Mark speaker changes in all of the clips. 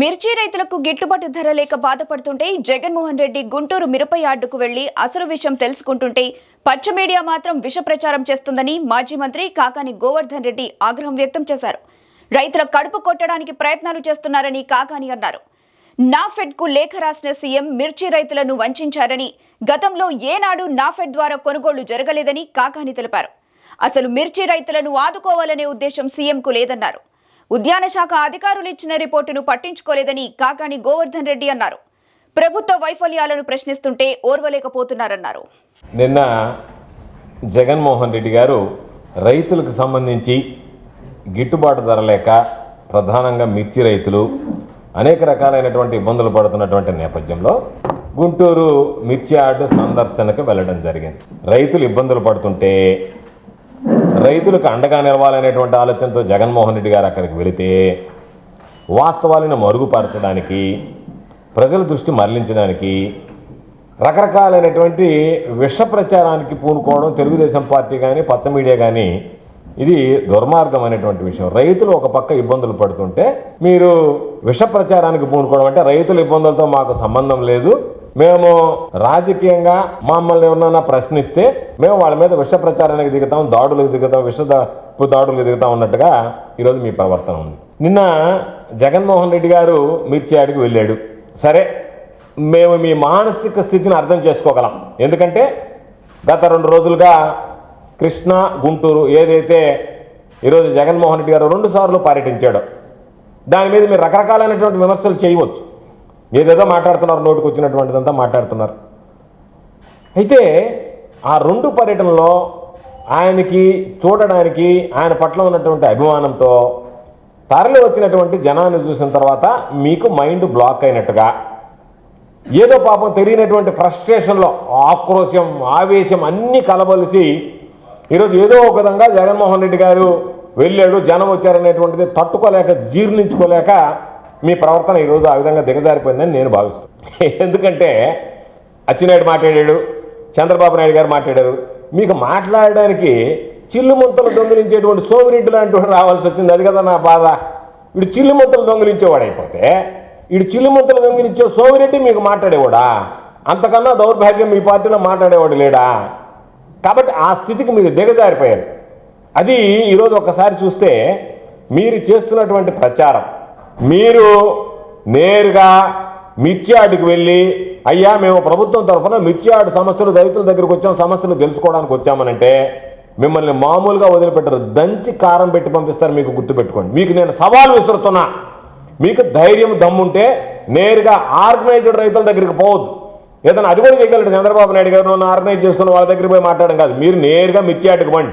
Speaker 1: మిర్చి రైతులకు గిట్టుబాటు ధర లేక బాధపడుతుంటే జగన్మోహన్ రెడ్డి గుంటూరు మిరప యార్డుకు వెళ్ళి అసలు విషయం తెలుసుకుంటుంటే పచ్చ మీడియా మాత్రం విష ప్రచారం చేస్తుందని మాజీ మంత్రి కాకాని గోవర్ధన్ రెడ్డి ఆగ్రహం వ్యక్తం చేశారు. రైతుల కడుపు కొట్టడానికి ప్రయత్నాలు చేస్తున్నారని కాకాని అన్నారు. నాఫెడ్కు లేఖ రాసిన సీఎం మిర్చి రైతులను వంచారని గతంలో ఏనాడు నాఫెడ్ ద్వారా కొనుగోళ్ళు జరగలేదని కాకాని తెలిపారు. అసలు మిర్చి రైతులను ఆదుకోవాలనే ఉద్దేశం సీఎంకు లేదన్నారు. ఉద్యాన శాఖ అధికారులు ఇచ్చిన రిపోర్టును పట్టించుకోలేదని కాకాని గోవర్ధన్ రెడ్డి అన్నారు. ప్రభుత్వ వైఫల్యాలను ప్రశ్నిస్తుంటే ఓర్వలేకపోతున్నారన్నారు.
Speaker 2: నిన్న జగన్మోహన్ రెడ్డి గారు రైతులకు సంబంధించి గిట్టుబాటు ధర లేక ప్రధానంగా మిర్చి రైతులు అనేక రకాలైనటువంటి ఇబ్బందులు పడుతున్నటువంటి నేపథ్యంలో గుంటూరు మిర్చి ఆర్డు సందర్శనకు వెళ్ళడం జరిగింది. రైతులు ఇబ్బందులు పడుతుంటే రైతులకు అండగా నిలవాలనేటువంటి ఆలోచనతో జగన్మోహన్ రెడ్డి గారు అక్కడికి వెళితే వాస్తవాలను మరుగుపరచడానికి ప్రజల దృష్టి మరలించడానికి రకరకాలైనటువంటి విష ప్రచారానికి పూనుకోవడం తెలుగుదేశం పార్టీ కానీ పచ్చ మీడియా కానీ ఇది దుర్మార్గం అనేటువంటి విషయం. రైతులు ఒక పక్క ఇబ్బందులు పడుతుంటే మీరు విష ప్రచారానికి పూనుకోవడం అంటే రైతుల ఇబ్బందులతో మాకు సంబంధం లేదు మేము రాజకీయంగా మమ్మల్ని ఎవరన్నా ప్రశ్నిస్తే మేము వాళ్ళ మీద విష ప్రచారానికి దిగుతాం దాడులకు దిగుతాం విష దాడులకు దిగుతాం ఉన్నట్టుగా ఈరోజు మీ ప్రవర్తన ఉంది. నిన్న జగన్మోహన్ రెడ్డి గారు మిర్చియాడికి వెళ్ళాడు. సరే మేము మీ మానసిక స్థితిని అర్థం చేసుకోగలం. ఎందుకంటే గత రెండు రోజులుగా కృష్ణా గుంటూరు ఏదైతే ఈరోజు జగన్మోహన్ రెడ్డి గారు రెండు సార్లు పర్యటించాడో దాని మీద మీరు రకరకాలైనటువంటి విమర్శలు చేయవచ్చు. ఏదేదో మాట్లాడుతున్నారు నోటికి వచ్చినటువంటిదంతా మాట్లాడుతున్నారు. అయితే ఆ రెండు పర్యటనలో ఆయనకి చూడడానికి ఆయన పట్ల ఉన్నటువంటి అభిమానంతో తరలి వచ్చినటువంటి జనాన్ని చూసిన తర్వాత మీకు మైండ్ బ్లాక్ అయినట్టుగా ఏదో పాపం తెలియనటువంటి ఫ్రస్ట్రేషన్లో ఆక్రోశం ఆవేశం అన్నీ కలబలిసి ఈరోజు ఏదో ఒక విధంగా జగన్మోహన్ రెడ్డి గారు వెళ్ళాడు జనం వచ్చారనేటువంటిది తట్టుకోలేక జీర్ణించుకోలేక మీ ప్రవర్తన ఈరోజు ఆ విధంగా దిగజారిపోయిందని నేను భావిస్తాను ఎందుకంటే అచ్చినాయుడు మాట్లాడాడు చంద్రబాబు నాయుడు గారు మాట్లాడారు. మీకు మాట్లాడడానికి చిల్లు ముంతలు దొంగిలించేటువంటి సోమిరెడ్డి లాంటి వాడు రావాల్సి వచ్చింది. అది కదా నా బాధ. వీడు చిల్లుముంతలు దొంగిలించేవాడు అయిపోతే వీడు చిల్లుముంతలు దొంగిలించే సోమిరెడ్డి మీకు మాట్లాడేవాడా? అంతకన్నా దౌర్భాగ్యం మీ పార్టీలో మాట్లాడేవాడు లేడా? కాబట్టి ఆ స్థితికి మీరు దిగజారిపోయారు. అది ఈరోజు ఒకసారి చూస్తే మీరు చేస్తున్నటువంటి ప్రచారం. మీరు నేరుగా మిర్చియాడికి వెళ్ళి అయ్యా మేము ప్రభుత్వం తరఫున మిర్చియాడు సమస్యలు రైతుల దగ్గరికి వచ్చాం సమస్యలు తెలుసుకోవడానికి వచ్చామనంటే మిమ్మల్ని మామూలుగా వదిలిపెట్టరు. దంచి కారం పెట్టి పంపిస్తారు మీకు గుర్తుపెట్టుకోండి. మీకు నేను సవాల్ విసురుతున్నా. మీకు ధైర్యం దమ్ముంటే నేరుగా ఆర్గనైజ్డ్ రైతుల దగ్గరికి పోవద్దు. ఏదైనా అది కూడా చేయగలడు చంద్రబాబు నాయుడు గారు నన్ను ఆర్గనైజ్ చేసుకుని వాళ్ళ దగ్గరికి పోయి మాట్లాడడం కాదు. మీరు నేరుగా మిర్చియాటకు పండి.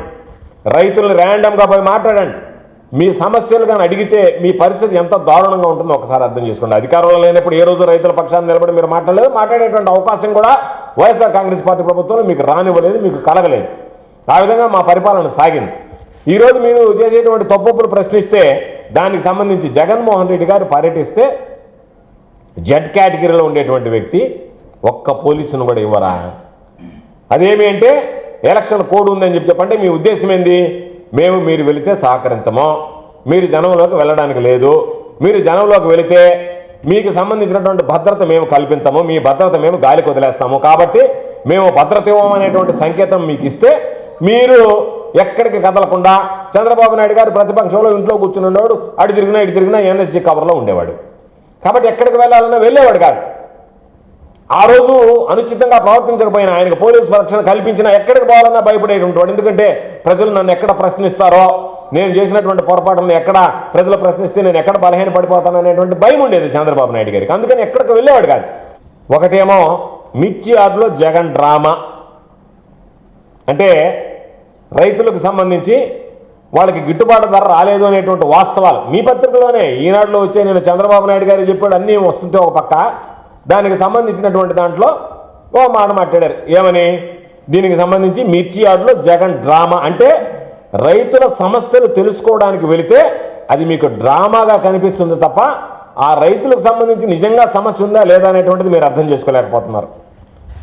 Speaker 2: రైతులను ర్యాండమ్గా పోయి మాట్లాడండి. మీ సమస్యలు కానీ అడిగితే మీ పరిస్థితి ఎంత దారుణంగా ఉంటుందో ఒకసారి అర్థం చేసుకోండి. అధికారంలో లేనప్పుడు ఏ రోజు రైతుల పక్షాన్ని నిలబడి మీరు మాట్లాడలేదు మాట్లాడేటువంటి అవకాశం కూడా వైఎస్ఆర్ కాంగ్రెస్ పార్టీ ప్రభుత్వంలో మీకు రానివ్వలేదు మీకు కలగలేదు. ఆ విధంగా మా పరిపాలన సాగింది. ఈరోజు మీరు చేసేటువంటి తప్పులు ప్రశ్నిస్తే దానికి సంబంధించి జగన్మోహన్ రెడ్డి గారు పర్యటిస్తే జెడ్ కేటగిరీలో ఉండేటువంటి వ్యక్తి ఒక్క పోలీసును కూడా ఇవ్వరా? అదేమి అంటే ఎలక్షన్ కోడ్ ఉందని చెప్పి చెప్పంటే మీ ఉద్దేశం ఏంది? మేము మీరు వెళితే సహకరించము. మీరు జనంలోకి వెళ్ళడానికి లేదు. మీరు జనంలోకి వెళితే మీకు సంబంధించినటువంటి భద్రత మేము కల్పించము. మీ భద్రత మేము గాలికి వదిలేస్తాము. కాబట్టి మేము భద్రత ఇవ్వమనేటువంటి సంకేతం మీకు ఇస్తే మీరు ఎక్కడికి కదలకుండా చంద్రబాబు నాయుడు గారు ప్రతిపక్షంలో ఇంట్లో కూర్చుని ఉండేవాడు అటు తిరిగినా ఇటు తిరిగినా ఎన్ఎస్జీ కవర్లో ఉండేవాడు. కాబట్టి ఎక్కడికి వెళ్ళాలన్నా వెళ్ళేవాడు కాదు. ఆ రోజు అనుచితంగా ప్రవర్తించకపోయినా ఆయనకు పోలీసు రక్షణ కల్పించినా ఎక్కడికి పోవాలన్నా భయపడేటువంటి వాడు ఎందుకంటే ప్రజలు నన్ను ఎక్కడ ప్రశ్నిస్తారో నేను చేసినటువంటి పొరపాటులను ఎక్కడ ప్రజలు ప్రశ్నిస్తే నేను ఎక్కడ బలహీన పడిపోతాను అనేటువంటి భయం ఉండేది చంద్రబాబు నాయుడు గారికి. అందుకని ఎక్కడికి వెళ్ళేవాడు కాదు. ఒకటేమో మిర్చి ఆర్డులో జగన్ డ్రామా. అంటే రైతులకు సంబంధించి వాళ్ళకి గిట్టుబాటు ధర రాలేదు అనేటువంటి వాస్తవాలు. మీ పత్రికలోనే ఈనాడులో వచ్చే నేను చంద్రబాబు నాయుడు గారు చెప్పాడు అన్నీ వస్తుంటే ఒక పక్క దానికి సంబంధించినటువంటి దాంట్లో ఓ మాట మాట్లాడారు. ఏమని? దీనికి సంబంధించి మిర్చి యార్డులో జగన్ డ్రామా అంటే రైతుల సమస్యలు తెలుసుకోవడానికి వెళితే అది మీకు డ్రామాగా కనిపిస్తుంది తప్ప ఆ రైతులకు సంబంధించి నిజంగా సమస్య ఉందా లేదా అనేటువంటిది మీరు అర్థం చేసుకోలేకపోతున్నారు.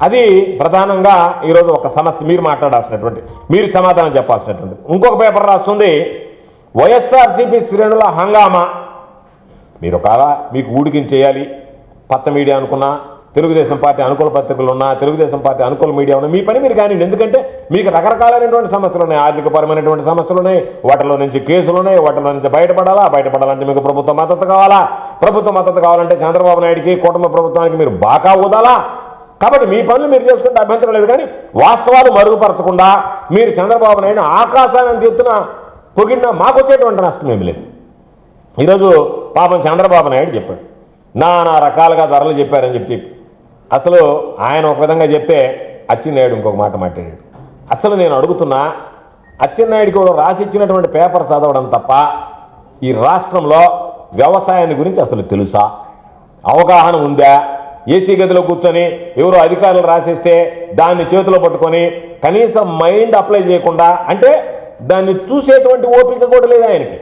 Speaker 2: అది ప్రధానంగా ఈరోజు ఒక సమస్య మీరు మాట్లాడాల్సినటువంటి మీరు సమాధానం చెప్పాల్సినటువంటి. ఇంకొక పేపర్ రాస్తుంది వైఎస్ఆర్సీపీ శ్రేణుల హంగామా. మీరు ఒకవేళ మీకు ఊడికించేయాలి పచ్చ మీడియా అనుకున్నా తెలుగుదేశం పార్టీ అనుకూల పత్రికలు ఉన్నా తెలుగుదేశం పార్టీ అనుకూల మీడియా ఉన్నా మీ పని మీరు కానీ ఎందుకంటే మీకు రకరకాలైనటువంటి సమస్యలు ఉన్నాయి ఆర్థికపరమైనటువంటి సమస్యలు ఉన్నాయి వాటిలో నుంచి కేసులు ఉన్నాయి వాటిలో నుంచి బయటపడాలా? బయటపడాలంటే మీకు ప్రభుత్వ మద్దతు కావాలా? ప్రభుత్వ మద్దతు కావాలంటే చంద్రబాబు నాయుడికి కుటుంబ ప్రభుత్వానికి మీరు బాకా ఊదాలా? కాబట్టి మీ పనులు మీరు చేసుకుంటే అభ్యంతరం లేదు. కానీ వాస్తవాలు మరుగుపరచకుండా మీరు చంద్రబాబు నాయుడు ఆకాశాన్ని ఎత్తున పొగిడినా మాకు వచ్చేటువంటి నష్టం ఏమి లేదు. ఈరోజు పాపం చంద్రబాబు నాయుడు చెప్పాడు. నానా రకాలుగా ధరలు చెప్పారని చెప్పి అసలు ఆయన ఒక విధంగా చెప్తే అచ్చెన్నాయుడు ఇంకొక మాట మాట్లాడాడు. అసలు నేను అడుగుతున్నా అచ్చెన్నాయుడికి కూడా రాసి ఇచ్చినటువంటి పేపర్ చదవడం తప్ప ఈ రాష్ట్రంలో వ్యవసాయాన్ని గురించి అసలు తెలుసా? అవగాహన ఉందా? ఏసీ గదిలో కూర్చొని ఎవరో అధికారులు రాసిస్తే దాన్ని చేతిలో పట్టుకొని కనీసం మైండ్ అప్లై చేయకుండా అంటే దాన్ని చూసేటువంటి ఓపిక కూడా లేదు ఆయనకి.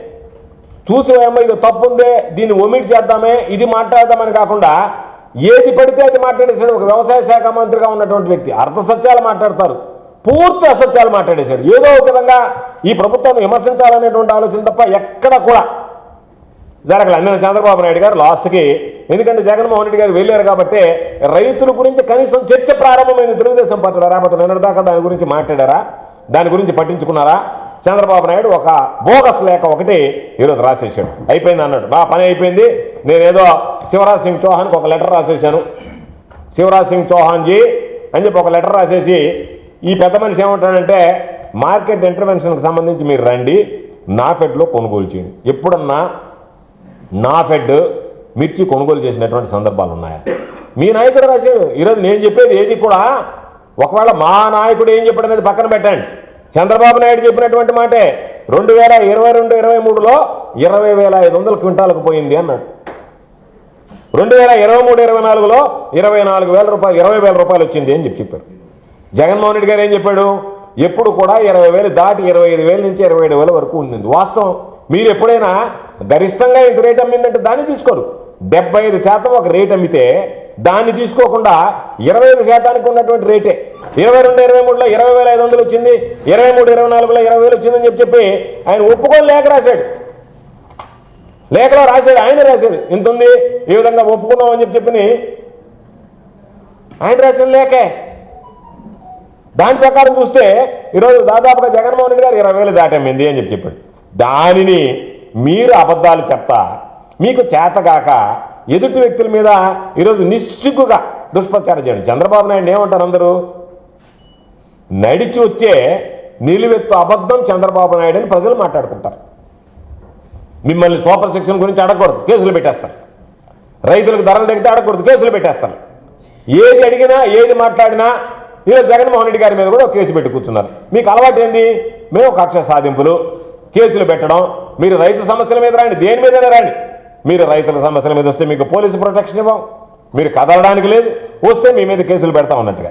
Speaker 2: చూసి ఇది తప్పు ఉందే దీన్ని ఒమిట్ చేద్దామే ఇది మాట్లాడదామని కాకుండా ఏది పడితే అది మాట్లాడేశాడు. ఒక వ్యవసాయ శాఖ మంత్రిగా ఉన్నటువంటి వ్యక్తి అర్ధ సత్యాలు మాట్లాడతారు. పూర్తి అసత్యాలు మాట్లాడేశాడు. ఏదో ఒక విధంగా ఈ ప్రభుత్వాన్ని విమర్శించాలనేటువంటి ఆలోచన తప్ప ఎక్కడ కూడా జరగలే అన్న చంద్రబాబు నాయుడు గారు లాస్ట్కి ఎందుకంటే జగన్మోహన్ రెడ్డి గారు వెళ్ళారు కాబట్టి రైతుల గురించి కనీసం చర్చ ప్రారంభమైన తెలుగుదేశం పార్టీ రాకపోతే నిన్నటిదాకా దాని గురించి మాట్లాడారా? దాని గురించి పట్టించుకున్నారా? చంద్రబాబు నాయుడు ఒక బోగస్ లేఖ ఒకటి ఈరోజు రాసేసాడు అయిపోయింది అన్నాడు. బా పని అయిపోయింది. నేనేదో శివరాజ్ సింగ్ చౌహాన్కి ఒక లెటర్ రాసేసాను శివరాజ్ సింగ్ చౌహాన్ జీ అని చెప్పి ఒక లెటర్ రాసేసి ఈ పెద్ద మనిషి ఏమంటాడంటే మార్కెట్ ఇంటర్వెన్షన్కి సంబంధించి మీరు రండి. నా ఫెడ్లో కొనుగోలు చేయండి. ఎప్పుడన్నా నాఫెడ్ మిర్చి కొనుగోలు చేసినటువంటి సందర్భాలు ఉన్నాయా? మీ నాయకుడు రాశాడు ఈరోజు నేను చెప్పేది ఏది కూడా ఒకవేళ మా నాయకుడు ఏం చెప్పాడు అనేది పక్కన పెట్టండి. చంద్రబాబు నాయుడు చెప్పినటువంటి మాటే రెండు వేల ఇరవై రెండు ఇరవై మూడులో ఇరవై వేల ఐదు వందల క్వింటాలకు పోయింది అన్నాడు. రెండు వేల ఇరవై మూడు ఇరవై నాలుగులో ఇరవై నాలుగు వేల రూపాయలు ఇరవై వేల రూపాయలు వచ్చింది అని చెప్పి చెప్పారు. జగన్మోహన్ రెడ్డి గారు ఏం చెప్పాడు? ఎప్పుడు కూడా ఇరవై వేలు దాటి ఇరవై ఐదు వేల నుంచి ఇరవై ఏడు వేల వరకు ఉంది వాస్తవం మీరు ఎప్పుడైనా గరిష్టంగా ఇంత రేట్ అమ్మిందంటే దాన్ని తీసుకోరు. డెబ్బై ఐదు శాతం ఒక రేట్ అమ్మితే దాన్ని తీసుకోకుండా ఇరవై ఐదు శాతానికి ఉన్నటువంటి రేటే. ఇరవై రెండు ఇరవై మూడులో ఇరవై వేల ఐదు వందలు వచ్చింది. ఇరవై మూడు ఇరవై నాలుగులో ఇరవై వేలు వచ్చిందని చెప్పి చెప్పి ఆయన ఒప్పుకొని లేఖ రాశాడు. లేఖలో రాశాడు ఆయన రాశాడు. ఇంత ఉంది ఈ విధంగా ఒప్పుకున్నాం అని చెప్పి చెప్పి ఆయన రాసిన లేఖే. దాని ప్రకారం చూస్తే ఈరోజు దాదాపుగా జగన్మోహన్ రెడ్డి గారు ఇరవై వేలు దాటమ్మింది అని చెప్పి చెప్పాడు. దానిని మీరు అబద్ధాలు చెప్తా మీకు చేతగాక ఎదుటి వ్యక్తుల మీద ఈరోజు నిస్సిగ్గుగా దుష్ప్రచారం చేయండి. చంద్రబాబు నాయుడు ఏమంటారు అందరూ? నడిచి వచ్చే నిలువెత్తు అబద్ధం చంద్రబాబు నాయుడు అని ప్రజలు మాట్లాడుకుంటారు. మిమ్మల్ని సూపర్ సెక్షన్ గురించి అడగకూడదు కేసులు పెట్టేస్తారు. రైతులకు ధరలు తగ్గితే అడగకూడదు కేసులు పెట్టేస్తారు. ఏది అడిగినా ఏది మాట్లాడినా ఈరోజు జగన్మోహన్ రెడ్డి గారి మీద కూడా కేసు పెట్టి కూర్చున్నారు. మీకు అలవాటు ఏంది? మేము కక్ష సాధింపులు కేసులు పెట్టడం మీరు రైతు సమస్యల మీద రండి దేని మీద రండి. మీరు రైతుల సమస్యల మీద వస్తే మీకు పోలీసు ప్రొటెక్షన్ ఇవ్వం. మీరు కదలడానికి లేదు వస్తే మీ మీద కేసులు పెడతా ఉన్నట్టుగా.